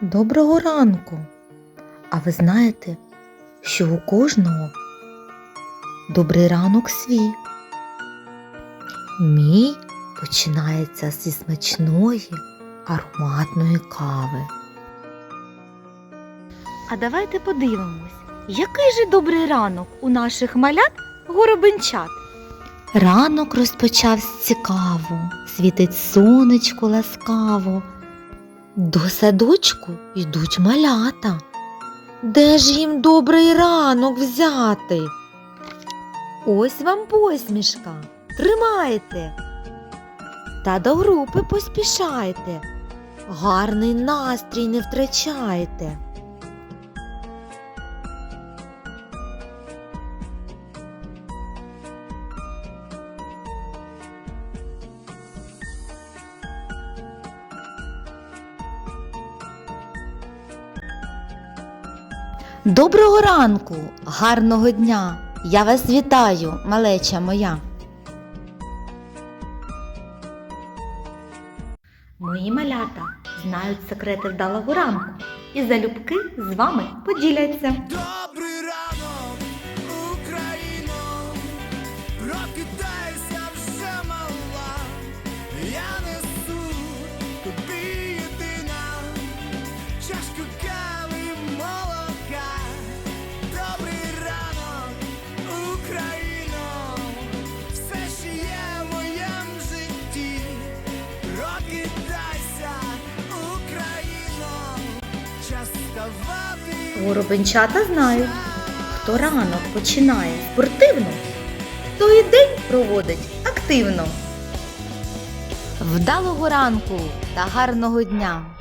Доброго ранку. А ви знаєте, що у кожного добрий ранок свій. Мій починається зі смачної ароматної кави. А давайте подивимось, який же добрий ранок у наших малят горобинчат. Ранок розпочався цікаво, світить сонечко ласкаво. До садочку йдуть малята. Де ж їм добрий ранок взяти? Ось вам посмішка. Тримайте. Та до групи поспішайте. Гарний настрій не втрачайте. Доброго ранку, гарного дня! Я вас вітаю, малеча моя. Мої малята знають секрети вдалого ранку і залюбки з вами поділяться. Добрий ранок, Україно, прокидайся вже мала, я несу тобі єдина, чашку кави ставати. Знають, хто ранок починає спортивно, хто і день проводить активно. Вдалого ранку та гарного дня!